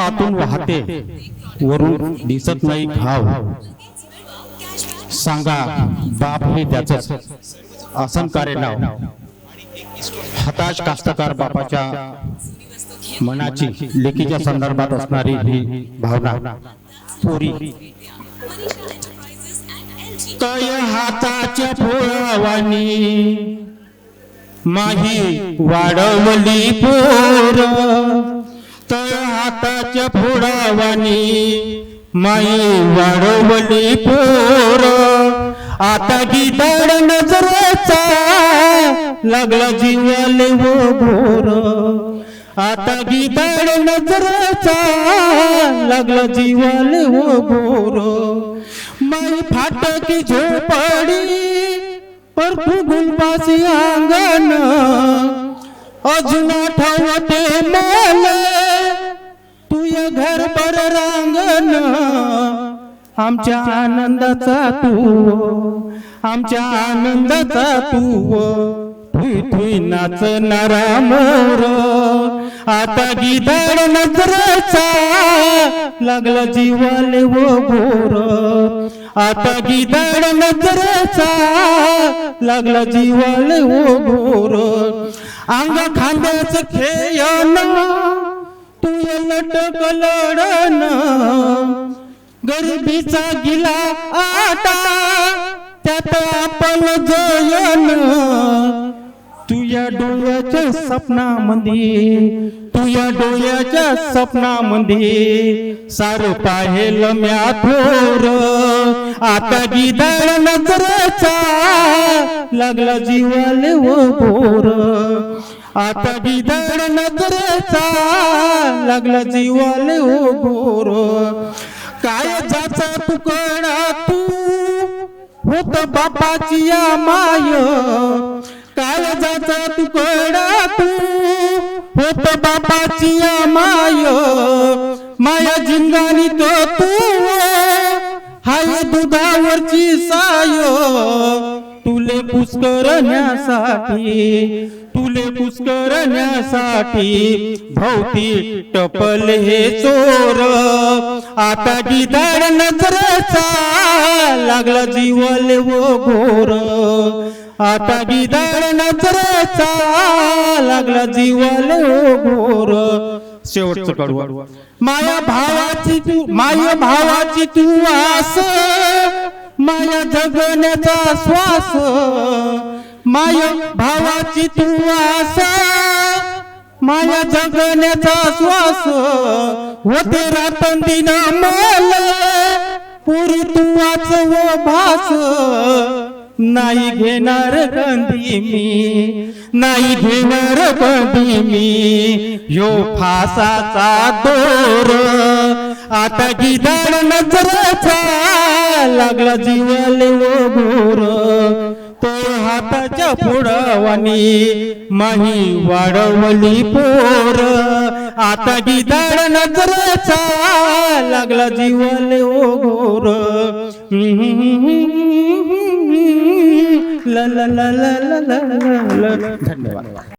आतून वाहते वरून दिसत नाही घाव सांगा बाप हे त्याच आसन कार्य नाव. हताश कास्तकार बापाच्या मनाची लेखीच्या संदर्भात असणारी ही भावना. पोरी. तय हाताच्या फुळवानी माही वाढवली पोर. तळ हाताच्या फोडावानी माई वाढवली पोर. आता गिदाड नजरेचा लागला जीवाले वो भोर. आता गिदाड नजरेचा लागला जीवाले वो भोर. माई फाटकी झोपडी पर फुगून पासी अंगण. अजून आठवते मा आमच्या आनंदाचा तू. आमच्या आनंदाचा तू. थुई थुई नाचणारा मोर. आता गिदाड नजरेचा लागला जीवाले वो भोर आता गिदाड नजरेचा लागला जीवाले वो भोर अंग खांद्याच खेळण. तू लटक लढण गरिबीचा गिला आता त्यात आपण जयन. तुया डोळ्याच्या सपनामध्ये तुया डोळ्याच्या सपनामध्ये सार पाहेल म्या थोर. आता गिदाळ नजरेचा लागला जीवाले व भोर आता गिदाळ नजरेचा लागला जीवाले वो गोर काय जाचा तुकडा तू? होत बापाची या माय काय जाचा तुकडा तू? होत बापाची या माय माया जिंगानी तो तू. हाय दुधावरची साय. तुले पुष्करण्यासाठी फुले पुष्करण्यासाठी भोवती टपल हे चोर. आता गिदाड नजरेचा लागला जीवले व घोर. आता गिदाड नजरेचा लागला जीवले व घोर. शेवटचं कडवं माया भावाची तू माया भावाची तू वास माया जगण्याचा श्वास. माया भावाची तू आस. माया जगण्याचा श्वास होते रातन दिना मल पुरी तू वाचव भास. नाही घेणार कंदी मी. नाही घेणार कंदी मी. यो फासाचा दोर. आता गिदाड नजरेचा लागला जीवाले वो घोर तो हाताच्या पुढवानी माही वाढवली पोर. आता ही दाड नजरचा लागला जीवले ओघोर. धन्यवाद.